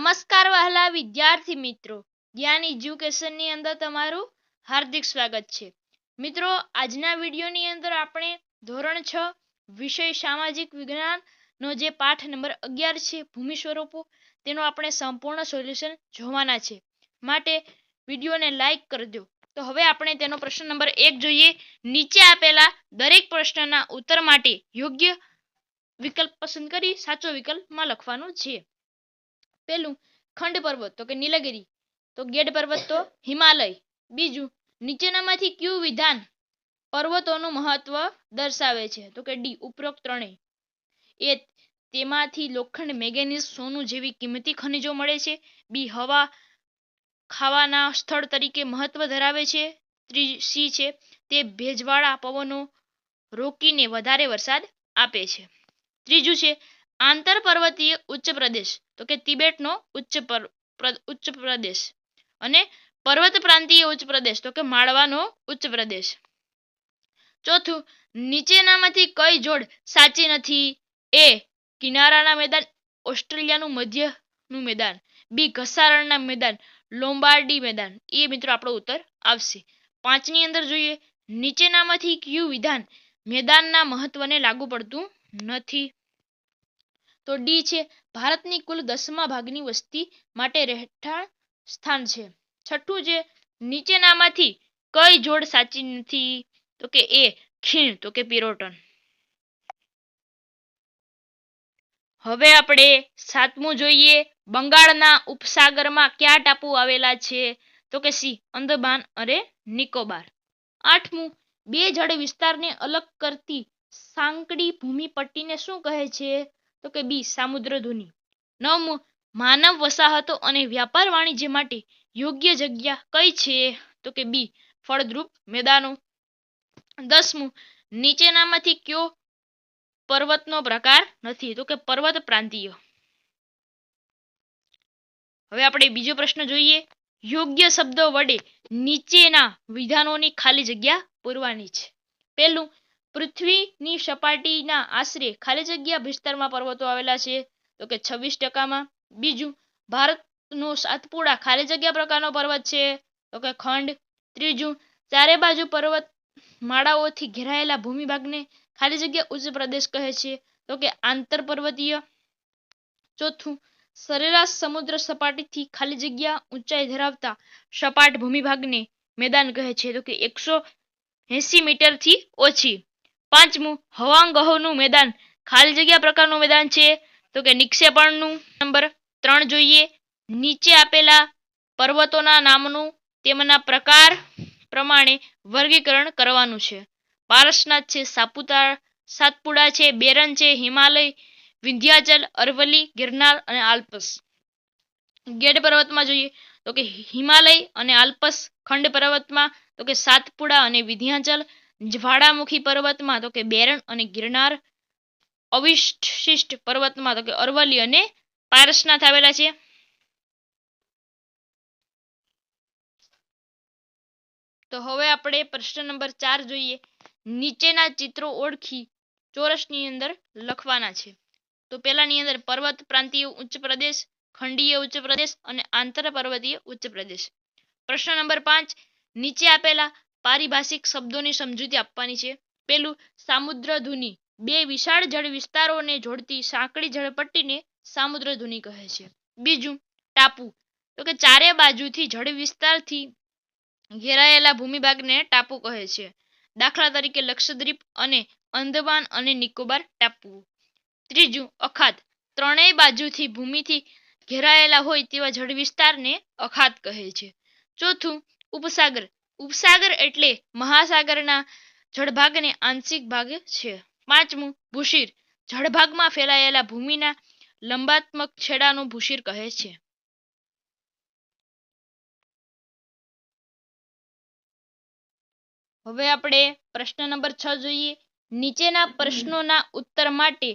નમસ્કાર વહાલા વિદ્યાર્થી મિત્રો. જ્ઞાન એજ્યુકેશનની અંદર તમારું હાર્દિક સ્વાગત છે. મિત્રો, આજના વિડીયોની અંદર આપણે ધોરણ છ વિષય સામાજિક વિજ્ઞાનનો જે પાઠ નંબર અગિયાર છે, ભૂમિ સ્વરૂપો, તેનું આપણે સંપૂર્ણ સોલ્યુશન જોવાના છે. માટે વિડીયોને લાઈક કરજો તો હવે આપણે તેનો પ્રશ્ન નંબર એક જોઈએ. નીચે આપેલા દરેક પ્રશ્નના ઉત્તર માટે યોગ્ય વિકલ્પ પસંદ કરી સાચો વિકલ્પમાં લખવાનું છે. પેલું ખંડ પર્વત, તો કે નીલગિરી. તો ગેડ પર્વત તો હિમાલય. બીજું, નીચેનામાંથી કયું વિધાન પર્વતોનું મહત્વ દર્શાવે છે? તો કે ડી, ઉપરોક્ત ત્રણેય. એ તેમાંથી લોખંડ, મેંગેનીઝ, સોનું જેવી કિંમતી ખનિજો મળે છે. બી, હવા ખાવાના સ્થળ તરીકે મહત્વ ધરાવે છે. ત્રીજી છે, તે ભેજવાળા પવનો રોકીને વધારે વરસાદ આપે છે. ત્રીજું છે આંતર પર્વતીય ઉચ્ચ પ્રદેશ, તો કે તિબેટનો ઉચ્ચ ઉચ્ચ પ્રદેશ અને પર્વત પ્રાંતીય ઉચ્ચ પ્રદેશ, તો કે માળવાનો ઉચ્ચ પ્રદેશ. ચોથું, નીચેનામાંથી કઈ જોડ સાચી નથી? એ, કિનારાના મેદાન, ઓસ્ટ્રેલિયાનું મધ્યનું મેદાન. બી, ઘસારણના મેદાન, લોમ્બાર્ડી મેદાન. એ મિત્રો આપણો ઉત્તર આવશે. પાંચની અંદર જોઈએ, નીચેનામાંથી કયું વિધાન મેદાનના મહત્વને લાગુ પડતું નથી? તો ડી છે. ભારતની કુલ દસમા ભાગની વસ્તી માટે રહેઠાણ સ્થાન છે. છઠ્ઠું છે નીચેનામાંથી કઈ જોડ સાચી નથી? તો કે એ ખીણ, તો કે પિરોટન. હવે આપણે સાતમું જોઈએ. બંગાળના ઉપસાગરમાં કયા ટાપુ આવેલા છે? તો કે સી અંદમાન અને નિકોબાર. આઠમું, બે જળ વિસ્તારને અલગ કરતી સાંકડી ભૂમિ પટ્ટીને શું કહે છે? તો કે બી સામુદ્ર ધુની. નવમું માનવ વસાહતો અને વ્યાપાર વાણિજ્ય માટે યોગ્ય જગ્યા કઈ છે? તો કે બી, ફળદ્રુપ મેદાનો. દસમું નીચેનામાંથી કયો પર્વતનો પ્રકાર નથી? તો કે પર્વત પ્રાંતીય. હવે આપણે બીજો પ્રશ્ન જોઈએ. યોગ્ય શબ્દો વડે નીચેના વિધાનોની ખાલી જગ્યા પૂરવાની છે. પહેલું પૃથ્વીની સપાટીના આશરે ખાલી જગ્યા વિસ્તારમાં પર્વતો આવેલા છે. તો કે છવ્વીસ ટકામાં. બીજું, ભારતનો સાતપુડા ખાલી જગ્યા પ્રકારનો પર્વત છે. તો કે ખંડ. ત્રીજું, ચારે બાજુ પર્વત માળાઓથી ઘેરાયેલા ભૂમિભાગને ખાલી જગ્યા ઉચ્ચ પ્રદેશ કહે છે. તો કે આંતર પર્વતીય. ચોથું, સરેરાશ સમુદ્ર સપાટીથી ખાલી જગ્યા ઊંચાઈ ધરાવતા સપાટ ભૂમિભાગને મેદાન કહે છે. તો કે એકસો એસી મીટરથી ઓછી. પાંચમું, હવાંગહોનું મેદાન. ખાલી જગ્યા પ્રકારનું મેદાન છે. તો કે નિક્ષેપણનું. નંબર ત્રણ જોઈએ. નીચે આપેલા પર્વતોના નામનું તેમના પ્રકાર પ્રમાણે વર્ગીકરણ કરવાનું છે. પારસનાથ છે, સાપુતારા, સાતપુડા છે, બેરન છે, હિમાલય, વિંધ્યાચલ, અરવલ્લી, ગિરનાર અને આલ્પસ. ગેડ પર્વતમાં જોઈએ તો કે હિમાલય અને આલ્પસ ખંડ પર્વતમાં તો કે સાતપુડા અને વિંધ્યાચલ જ્વાળામુખી પર્વતમાં તો કે બેરણ અને ગિરનાર અવિશિષ્ટ પર્વતમાં તો કે અરવલ્લી અને પારસનાથ આવેલા છે. તો હવે આપણે પ્રશ્ન નંબર ચાર જોઈએ. નીચેના ચિત્રો ઓળખી ચોરસની અંદર લખવાના છે. તો પેલાની અંદર પર્વત પ્રાંતીય ઉચ્ચ પ્રદેશ, ખંડીય ઉચ્ચ પ્રદેશ અને આંતર પર્વતીય ઉચ્ચ પ્રદેશ. પ્રશ્ન નંબર પાંચ, નીચે આપેલા પારિભાષિક શબ્દોની સમજૂતી આપવાની છે. પહેલું સામુદ્ર ધુની બે વિશાળ જળ વિસ્તારોને જોડતી સાંકડી જળપટ્ટીને સામુદ્ર ધુની કહે છે. બીજું ટાપુ, તો કે ચારે બાજુથી જળ વિસ્તારથી ઘેરાયેલા ભૂમિભાગને ટાપુ કહે છે. દાખલા તરીકે લક્ષદ્વીપ અને અંદમાન અને નિકોબાર ટાપુ ત્રીજું અખાત, ત્રણેય બાજુથી ભૂમિથી ઘેરાયેલા હોય તેવા જળ વિસ્તારને અખાત કહે છે. ચોથું ઉપસાગર ઉપસાગર એટલે મહાસાગરના જળભાગને આંશિક ભાગ છે. પાંચમું, ભૂશીર. જળભાગમાં ફેલાયેલા ભૂમિના લંબાત્મક છેડાનું ભૂશીર કહે છે. હવે આપણે પ્રશ્ન નંબર છ જોઈએ. નીચેના પ્રશ્નોના ઉત્તર માટે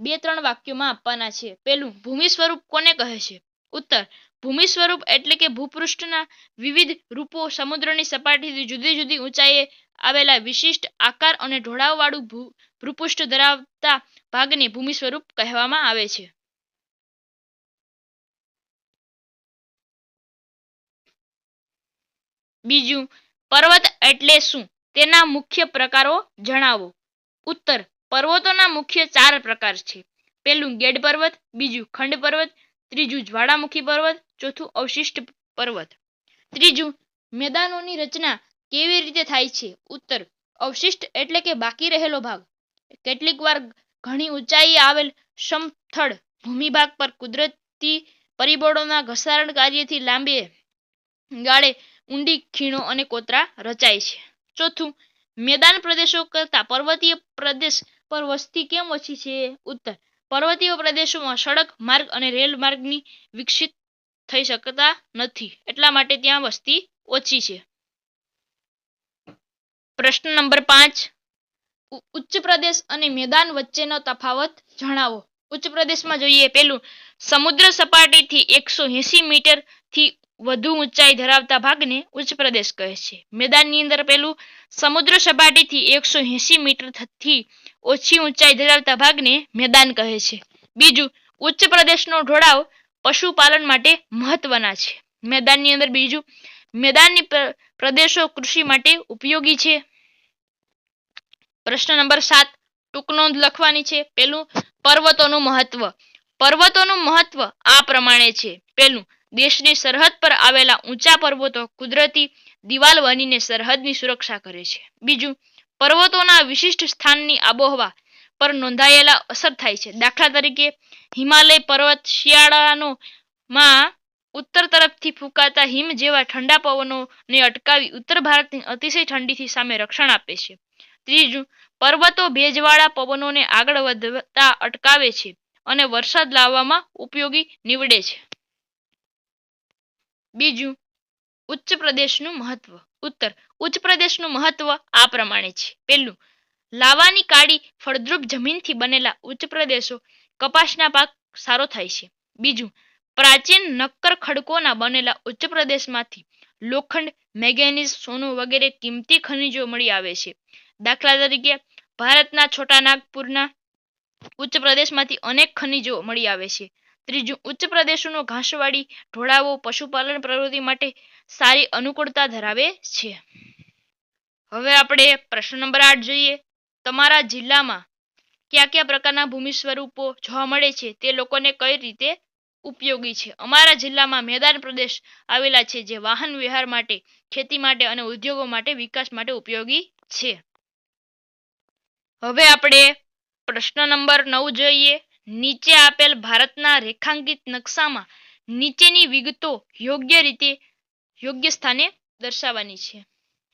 બે ત્રણ વાક્યોમાં આપવાના છે. પેલું ભૂમિ સ્વરૂપ કોને કહે છે? ઉત્તર ભૂમિ સ્વરૂપ એટલે કે ભૂપૃષ્ઠના વિવિધ રૂપો સમુદ્રની સપાટીથી જુદી જુદી ઊંચાઈએ આવેલા વિશિષ્ટ આકાર અને ઢોળાવવાળું ભૂપૃષ્ઠ ધરાવતા ભાગને ભૂમિ સ્વરૂપ કહેવામાં આવે છે. બીજું, પર્વત એટલે શું? તેના મુખ્ય પ્રકારો જણાવો. ઉત્તર, પર્વતોના મુખ્ય ચાર પ્રકાર છે. પહેલું ગેડ પર્વત, બીજું ખંડ પર્વત ત્રીજું જ્વાળામુખી પર્વત, ચોથું અવશિષ્ટ પર્વત. ત્રીજું, મેદાનોની રચના કેવી રીતે થાય છે? ઉત્તર, અવશિષ્ટ એટલે કે બાકી રહેલો ભાગ. કેટલીક વાર ઘણી ઊંચાઈએ આવેલ સમથળ ભૂમિભાગ પર કુદરતી પરિબળોના ઘસારણ કાર્યથી લાંબે ગાળે ઊંડી ખીણો અને કોતરા રચાય છે. ચોથું, મેદાન પ્રદેશો કરતા પર્વતીય પ્રદેશ પર વસ્તી કેમ ઓછી છે? ઉત્તર પર્વતીય પ્રદેશોમાં સડક માર્ગ અને રેલ માર્ગની વિકસિત થઈ શકતા નથી. એટલા માટે ત્યાં વસ્તી ઓછી છે. પ્રશ્ન નંબર પાંચ. ઉચ્ચ પ્રદેશ અને મેદાન વચ્ચેનો તફાવત જણાવો. ઉચ્ચ પ્રદેશમાં જોઈએ પેલું, સમુદ્ર સપાટીથી એકસો એસી મીટરથી વધુ ઊંચાઈ ધરાવતા ભાગને ઉચ્ચ પ્રદેશ કહે છે. મેદાનની અંદર પેલું, સમુદ્ર સપાટીથી એકસો એસી મીટરથી ઓછી ઊંચાઈ ધરાવતા ભાગને મેદાન કહે છે. બીજું, ઉચ્ચ પ્રદેશનો ઢોળાવ પશુપાલન માટે મહત્વના છે. મેદાનની અંદર બીજું, મેદાનની પ્રદેશો કૃષિ માટે ઉપયોગી છે. પ્રશ્ન નંબર સાત, ટૂંક નોંધ લખવાની છે. પેલું પર્વતોનું મહત્વ. પર્વતોનું મહત્વ આ પ્રમાણે છે. પેલું દેશની સરહદ પર આવેલા ઊંચા પર્વતો કુદરતી દિવાલ બનીને સરહદની સુરક્ષા કરે છે. બીજું પર્વતોના વિશિષ્ટ સ્થાનની આબોહવા પર નોંધાયેલા અસર થાય છે. દાખલા તરીકે, હિમાલય પર્વત શિયાળાનો માં ઉત્તર તરફથી ફૂંકાતા હિમ જેવા ઠંડા પવનોને અટકાવી ઉત્તર ભારતની અતિશય ઠંડીથી સામે રક્ષણ આપે છે. ત્રીજું, પર્વતો ભેજવાળા પવનોને આગળ વધતા અટકાવે છે અને વરસાદ લાવવામાં ઉપયોગી નીવડે છે. બીજું ઉચ્ચ પ્રદેશનું મહત્વ. ઉત્તર, ઉચ્ચ પ્રદેશનું મહત્વ આ પ્રમાણે છે. પહેલું, લાવાની કાળી ફળદ્રુપ જમીનથી બનેલા ઉચ્ચ પ્રદેશો કપાસના પાક સારો થાય છે. બીજું, પ્રાચીન નક્કર ખડકોના બનેલા ઉચ્ચ પ્રદેશમાંથી લોખંડ, મેંગેનીઝ, સોનું વગેરે કિંમતી ખનિજો મળી આવે છે. દાખલા તરીકે, ભારતના છોટા નાગપુરના ઉચ્ચ પ્રદેશમાંથી અનેક ખનિજો મળી આવે છે. ત્રીજું, ઉચ્ચ પ્રદેશોનો ઘાસવાળી ઢોળાવો પશુપાલન પ્રવૃત્તિ માટે સારી અનુકૂળતા ધરાવે છે. હવે આપણે પ્રશ્ન નંબર આઠ જોઈએ. તમારા જિલ્લામાં કયા કયા પ્રકારના ભૂમિ સ્વરૂપો જોવા મળે છે? તે લોકોને કઈ રીતે ઉપયોગી છે? અમારા જિલ્લામાં મેદાન પ્રદેશ આવેલા છે જે વાહન વ્યવહાર માટે, ખેતી માટે અને ઉદ્યોગો માટે વિકાસ માટે ઉપયોગી છે. હવે આપણે પ્રશ્ન નંબર નવ જોઈએ. નીચે આપેલ ભારતના રેખાંકિત નકશામાં નીચેની વિગતો યોગ્ય રીતે યોગ્ય સ્થાને દર્શાવવાની છે.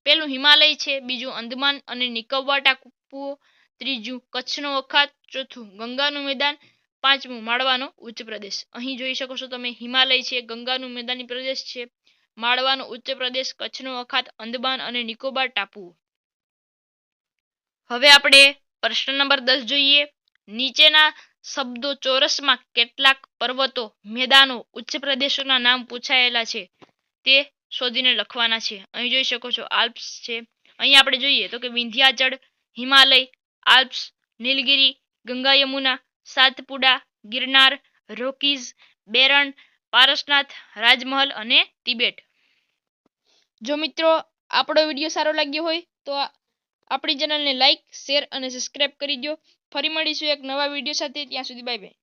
પહેલું હિમાલય છે, બીજું અંદમાન અને નિકોબાર ટાપુઓ, ત્રીજું કચ્છનો વખાત ચોથું ગંગાનું મેદાન, પાંચમું માળવાનો ઉચ્ચ પ્રદેશ. અહીં જોઈ શકો છો તમે હિમાલય છે, ગંગાનું મેદાની પ્રદેશ છે, માળવાનો ઉચ્ચ પ્રદેશ, કચ્છનો અખાત અંદમાન અને નિકોબાર ટાપુઓ. હવે આપણે પ્રશ્ન નંબર દસ જોઈએ. નીચેના શબ્દો ચોરસમાં કેટલાક પર્વતો મેદાનો, ઉચ્ચ પ્રદેશોના નામ પૂછાયેલા છે. તે શોધીને લખવાના છે. અહીં જોઈ શકો છો, આલ્પ્સ છે. અહીં આપણે જોઈએ તો કે વિંધ્યાચળ, હિમાલય, આલ્પ્સ, નીલગિરી, ગંગા યમુના, સાતપુડા, ગિરનાર, રોકીઝ, બેરણ, પારસનાથ, રાજમહલ અને તિબેટ. જો મિત્રો આપણો વીડિયો સારો લાગ્યો હોય તો આપણી ચેનલને લાઈક, શેર અને સબસ્ક્રાઈબ કરી દો ફરી મળીશું એક નવા વીડિયો સાથે. ત્યાં સુધી બાય બાય